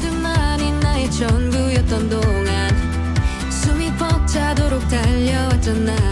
모든만이 나의 전부였던 동안 숨이 벅차도록 달려왔잖아